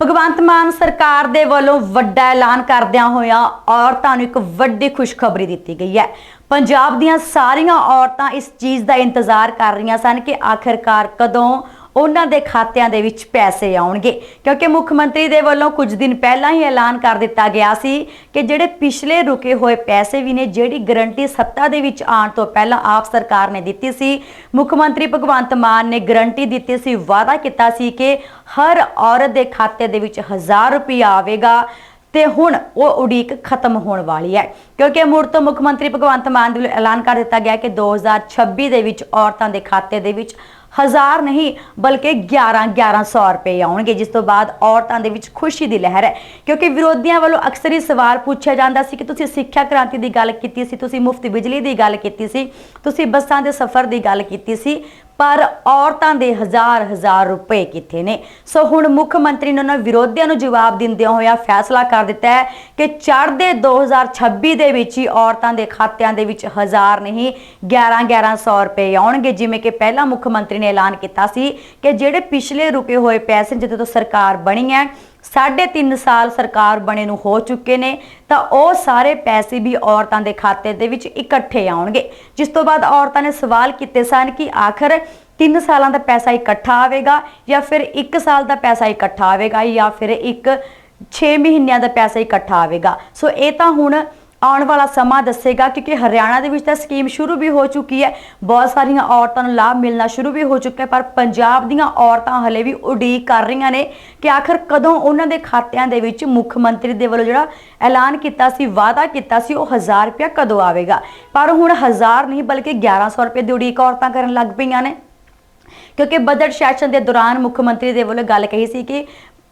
ਭਗਵੰਤ ਮਾਨ ਸਰਕਾਰ ਦੇ ਵੱਲੋਂ ਵੱਡਾ ਐਲਾਨ ਕਰਦਿਆਂ ਹੋਇਆ ਔਰਤਾਂ ਨੂੰ ਇੱਕ ਵੱਡੀ ਖੁਸ਼ਖਬਰੀ ਦਿੱਤੀ ਗਈ ਹੈ। ਪੰਜਾਬ ਦੀਆਂ ਸਾਰੀਆਂ ਔਰਤਾਂ ਇਸ ਚੀਜ਼ ਦਾ ਇੰਤਜ਼ਾਰ ਕਰ ਰਹੀਆਂ ਸਨ ਕਿ ਆਖਿਰਕਾਰ ਕਦੋਂ ਉਹਨਾਂ ਦੇ ਖਾਤਿਆਂ ਦੇ ਵਿੱਚ ਪੈਸੇ ਆਉਣਗੇ। ਕਿਉਂਕਿ ਮੁੱਖ ਮੰਤਰੀ ਦੇ ਵੱਲੋਂ ਕੁਝ ਦਿਨ ਪਹਿਲਾਂ ਹੀ ਐਲਾਨ ਕਰ ਦਿੱਤਾ ਗਿਆ ਸੀ ਕਿ ਜਿਹੜੇ ਪਿਛਲੇ ਰੁਕੇ ਹੋਏ ਪੈਸੇ ਵੀ ਨੇ, ਜਿਹੜੀ ਗਰੰਟੀ ਸੱਤਾ ਦੇ ਵਿੱਚ ਆਉਣ ਤੋਂ ਪਹਿਲਾਂ ਆਪ ਸਰਕਾਰ ਨੇ ਦਿੱਤੀ ਸੀ, ਮੁੱਖ ਮੰਤਰੀ ਭਗਵੰਤ ਮਾਨ ਨੇ ਗਰੰਟੀ ਦਿੱਤੀ ਸੀ, ਵਾਅਦਾ ਕੀਤਾ ਸੀ ਕਿ ਹਰ ਔਰਤ ਦੇ ਖਾਤੇ ਦੇ ਵਿੱਚ 1000 ਰੁਪਇਆ ਆਵੇਗਾ ਤੇ ਹੁਣ ਉਹ ਉਡੀਕ ਖਤਮ ਹੋਣ ਵਾਲੀ ਹੈ। ਕਿਉਂਕਿ ਮੁੜ ਤੋਂ ਮੁੱਖ ਮੰਤਰੀ ਭਗਵੰਤ ਮਾਨ ਦੇ ਵੱਲੋਂ ਐਲਾਨ ਕਰ ਦਿੱਤਾ ਗਿਆ ਕਿ 2026 ਦੇ ਵਿੱਚ ਔਰਤਾਂ ਦੇ ਖਾਤੇ ਦੇ ਵਿੱਚ ਹਜ਼ਾਰ ਨਹੀਂ, ਬਲਕਿ 11 1100 ਰੁਪਏ ਆਉਣਗੇ, ਜਿਸ ਤੋਂ ਬਾਅਦ ਔਰਤਾਂ ਦੇ ਵਿੱਚ ਖੁਸ਼ੀ ਦੀ ਲਹਿਰ ਹੈ। ਕਿਉਂਕਿ ਵਿਰੋਧੀਆਂ ਵੱਲੋਂ ਅਕਸਰ ਹੀ ਸਵਾਲ ਪੁੱਛਿਆ ਜਾਂਦਾ ਸੀ ਕਿ ਤੁਸੀਂ ਸਿੱਖਿਆ ਕ੍ਰਾਂਤੀ ਦੀ ਗੱਲ ਕੀਤੀ ਸੀ, ਤੁਸੀਂ ਮੁਫਤ ਬਿਜਲੀ ਦੀ ਗੱਲ ਕੀਤੀ ਸੀ, ਤੁਸੀਂ ਬੱਸਾਂ ਦੇ ਸਫ਼ਰ ਦੀ ਗੱਲ ਕੀਤੀ ਸੀ। ਪਰ ਔਰਤਾਂ ਦੇ ਹਜ਼ਾਰ ਹਜ਼ਾਰ ਰੁਪਏ ਕਿੱਥੇ ਨੇ? ਸੋ ਹੁਣ ਮੁੱਖ ਮੰਤਰੀ ਨੇ ਉਹਨਾਂ ਵਿਰੋਧੀਆਂ ਨੂੰ ਜਵਾਬ ਦਿੰਦਿਆਂ ਹੋਇਆ ਫੈਸਲਾ ਕਰ ਦਿੱਤਾ ਹੈ ਕਿ ਚੜ੍ਹਦੇ 2026 ਦੇ ਵਿੱਚ ਹੀ ਔਰਤਾਂ ਦੇ ਖਾਤਿਆਂ ਦੇ ਵਿੱਚ ਹਜ਼ਾਰ ਨਹੀਂ 11 1100 ਰੁਪਏ ਆਉਣਗੇ। ਜਿਵੇਂ ਕਿ ਪਹਿਲਾਂ ਮੁੱਖ ਮੰਤਰੀ ਨੇ ਐਲਾਨ ਕੀਤਾ ਸੀ ਕਿ ਜਿਹੜੇ ਪਿਛਲੇ ਰੁਕੇ ਹੋਏ ਪੈਸੇ ਜਦੋਂ ਤੋਂ ਸਰਕਾਰ ਬਣੀ ਹੈ ਸਾਢੇ ਤਿੰਨ ਸਾਲ ਸਰਕਾਰ ਬਣੇ ਨੂੰ ਹੋ ਚੁੱਕੇ ਨੇ, ਤਾਂ ਉਹ ਸਾਰੇ ਪੈਸੇ ਵੀ ਔਰਤਾਂ ਦੇ ਖਾਤੇ ਦੇ ਵਿੱਚ ਇਕੱਠੇ ਆਉਣਗੇ। ਜਿਸ ਤੋਂ ਬਾਅਦ ਔਰਤਾਂ ਨੇ ਸਵਾਲ ਕੀਤੇ ਸਨ ਕਿ ਆਖਰ 3 ਸਾਲਾਂ ਦਾ ਪੈਸਾ ਇਕੱਠਾ ਆਵੇਗਾ ਜਾਂ ਫਿਰ 1 ਸਾਲ ਦਾ ਪੈਸਾ ਇਕੱਠਾ ਆਵੇਗਾ ਜਾਂ ਫਿਰ ਇੱਕ 6 ਮਹੀਨਿਆਂ ਦਾ ਪੈਸਾ ਇਕੱਠਾ ਆਵੇਗਾ। ਸੋ ਇਹ ਤਾਂ ਹੁਣ ਆਉਣ ਵਾਲਾ ਸਮਾਂ ਦੱਸੇਗਾ ਕਿਉਂਕਿ ਹਰਿਆਣਾ ਦੇ ਵਿੱਚ ਤਾਂ ਸਕੀਮ ਸ਼ੁਰੂ ਵੀ ਹੋ ਚੁੱਕੀ ਹੈ। ਬਹੁਤ ਸਾਰੀਆਂ ਔਰਤਾਂ ਨੂੰ ਲਾਭ ਮਿਲਣਾ ਸ਼ੁਰੂ ਵੀ ਹੋ ਚੁੱਕਾ ਪਰ ਪੰਜਾਬ ਦੀਆਂ ਔਰਤਾਂ ਹਲੇ ਵੀ ਉਡੀਕ ਕਰ ਰਹੀਆਂ ਨੇ ਕਿ ਆਖਰ ਕਦੋਂ ਉਹਨਾਂ ਦੇ ਖਾਤਿਆਂ ਦੇ ਵਿੱਚ ਮੁੱਖ ਮੰਤਰੀ ਦੇ ਵੱਲੋਂ ਜਿਹੜਾ ਐਲਾਨ ਕੀਤਾ ਸੀ, ਵਾਅਦਾ ਕੀਤਾ ਸੀ, ਉਹ 1000 ਰੁਪਇਆ ਕਦੋਂ ਆਵੇਗਾ? ਪਰ ਹੁਣ 1000 ਨਹੀਂ, ਬਲਕਿ 1100 ਰੁਪਏ ਦੀ ਉਡੀਕ ਔਰਤਾਂ ਕਰਨ ਲੱਗ ਪਈਆਂ ਨੇ। ਕਿਉਂਕਿ ਬਜਟ ਸੈਸ਼ਨ ਦੇ ਦੌਰਾਨ ਮੁੱਖ ਮੰਤਰੀ ਦੇ ਵੱਲੋਂ ਗੱਲ ਕਹੀ ਸੀ ਕਿ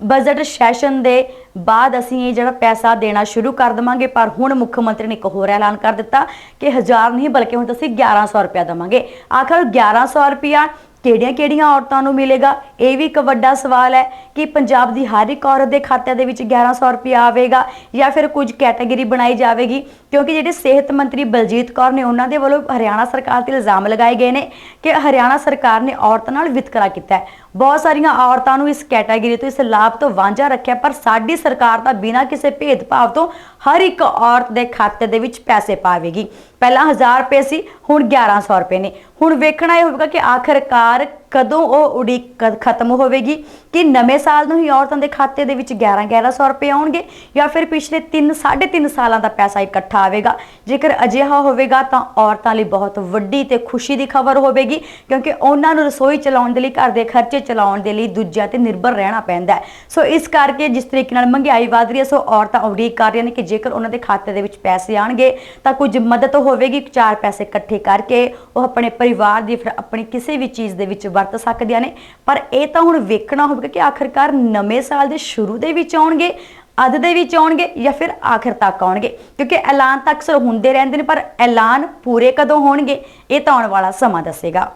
ਬਜਟ ਸੈਸ਼ਨ ਦੇ ਬਾਅਦ ਅਸੀਂ ਇਹ ਜਿਹੜਾ ਪੈਸਾ ਦੇਣਾ ਸ਼ੁਰੂ ਕਰ ਦਵਾਂਗੇ, ਪਰ ਹੁਣ ਮੁੱਖ ਮੰਤਰੀ ਨੇ ਇੱਕ ਹੋਰ ਐਲਾਨ ਕਰ ਦਿੱਤਾ ਕਿ 1000 ਨਹੀਂ, ਬਲਕਿ ਹੁਣ ਤੁਸੀਂ 1100 ਰੁਪਇਆ ਦਵਾਂਗੇ। ਆਖਰ 1100 ਰੁਪਇਆ ਕਿਹੜੀਆਂ-ਕਿਹੜੀਆਂ ਔਰਤਾਂ ਨੂੰ ਮਿਲੇਗਾ? ਇਹ ਵੀ ਇੱਕ ਵੱਡਾ ਸਵਾਲ ਹੈ ਕਿ ਪੰਜਾਬ ਦੀ ਹਰ ਇੱਕ ਔਰਤ ਦੇ ਖਾਤੇ ਦੇ ਵਿੱਚ 1100 ਰੁਪਇਆ ਆਵੇਗਾ ਜਾਂ ਫਿਰ ਕੁਝ ਕੈਟਾਗਰੀ ਬਣਾਈ ਜਾਵੇਗੀ? ਕਿਉਂਕਿ ਜਿਹੜੇ ਸਿਹਤ ਮੰਤਰੀ ਬਲਜੀਤ ਕੌਰ ਨੇ ਉਹਨਾਂ ਦੇ ਵੱਲੋਂ ਹਰਿਆਣਾ ਸਰਕਾਰ ਤੇ ਇਲਜ਼ਾਮ ਲਗਾਏ ਗਏ ਨੇ ਕਿ ਹਰਿਆਣਾ ਸਰਕਾਰ ਨੇ ਔਰਤਾਂ ਨਾਲ ਵਿਤਕਰਾ ਕੀਤਾ ਹੈ। ਬਹੁਤ ਸਾਰੀਆਂ ਔਰਤਾਂ ਨੂੰ ਇਸ ਕੈਟਾਗਰੀ ਤੋਂ, ਇਸ ਲਾਭ ਤੋਂ ਵਾਂਝਾ ਰੱਖਿਆ, ਪਰ ਸਾਡੀ ਸਰਕਾਰ ਤਾਂ ਬਿਨਾਂ ਕਿਸੇ ਭੇਦਭਾਵ ਤੋਂ ਹਰ ਇੱਕ ਔਰਤ ਦੇ ਖਾਤੇ ਦੇ ਵਿੱਚ ਪੈਸੇ ਪਾਵੇਗੀ। ਪਹਿਲਾਂ 1000 ਰੁਪਏ ਸੀ, ਹੁਣ 1100 ਰੁਪਏ ਨੇ। ਹੁਣ ਵੇਖਣਾ ਇਹ ਹੋਵੇਗਾ ਕਿ ਆਖਰਕਾਰ ਕਦੋਂ ਉਹ ਉਡੀਕ ਕ- ਖਤਮ ਹੋਵੇਗੀ? ਕਿ ਨਵੇਂ ਸਾਲ ਨੂੰ ਹੀ ਔਰਤਾਂ ਦੇ ਖਾਤੇ ਦੇ ਵਿੱਚ 11 1100 ਰੁਪਏ ਆਉਣਗੇ? ਜਾਂ ਫਿਰ ਪਿਛਲੇ 3 3.5 ਸਾਲਾਂ ਦਾ ਪੈਸਾ ਇਕੱਠਾ ਆਵੇਗਾ? ਜੇਕਰ ਅਜਿਹਾ ਹੋਵੇਗਾ ਤਾਂ ਔਰਤਾਂ ਲਈ ਬਹੁਤ ਵੱਡੀ ਤੇ ਖੁਸ਼ੀ ਦੀ ਖਬਰ ਹੋਵੇਗੀ, ਕਿਉਂਕਿ ਉਹਨਾਂ ਨੂੰ ਰਸੋਈ ਚਲਾਉਣ ਦੇ ਲਈ, ਘਰ ਦੇ ਖਰਚੇ ਚਲਾਉਣ ਦੇ ਲਈ ਦੂਜਿਆਂ ਤੇ ਨਿਰਭਰ ਰਹਿਣਾ ਪੈਂਦਾ ਹੈ। ਸੋ ਇਸ ਕਰਕੇ ਜਿਸ ਤਰੀਕੇ ਨਾਲ ਮਹਿੰਗਾਈ ਵਧ ਰਹੀ ਹੈ, ਸੋ ਔਰਤਾਂ ਉਡੀਕ ਕਰ ਰਹੀਆਂ ਨੇ ਕਿ ਜੇਕਰ ਉਹਨਾਂ ਦੇ ਖਾਤੇ ਦੇ ਵਿੱਚ ਪੈਸੇ ਆਣਗੇ ਤਾਂ ਕੁਝ ਮਦਦ ਹੋਵੇਗੀ। ਚਾਰ ਪੈਸੇ ਇਕੱਠੇ ਕਰਕੇ ਉਹ ਆਪਣੇ ਪਰਿਵਾਰ ਦੀ, ਫਿਰ ਆਪਣੀ ਕਿਸੇ ਵੀ ਚੀਜ਼ ਦੇ ਵਿੱਚ ਵਰਤ ਸਕਦੀਆਂ ਨੇ। ਪਰ ਇਹ ਤਾਂ ਹੁਣ ਵੇਖਣਾ ਹੋਵੇਗਾ ਕਿ ਆਖਰਕਾਰ ਨਵੇਂ ਸਾਲ ਦੇ ਸ਼ੁਰੂ ਦੇ ਵਿੱਚ ਆਉਣਗੇ ਅੱਧ ਦੇ ਵਿੱਚ ਆਉਣਗੇ ਜਾਂ ਫਿਰ ਆਖਰ ਤੱਕ ਆਉਣਗੇ। ਕਿਉਂਕਿ ਐਲਾਨ ਤਾਂ ਅਕਸਰ ਹੁੰਦੇ ਰਹਿੰਦੇ ਨੇ, ਪਰ ਐਲਾਨ ਪੂਰੇ ਕਦੋਂ ਹੋਣਗੇ, ਇਹ ਤਾਂ ਆਉਣ ਵਾਲਾ ਸਮਾਂ ਦੱਸੇਗਾ।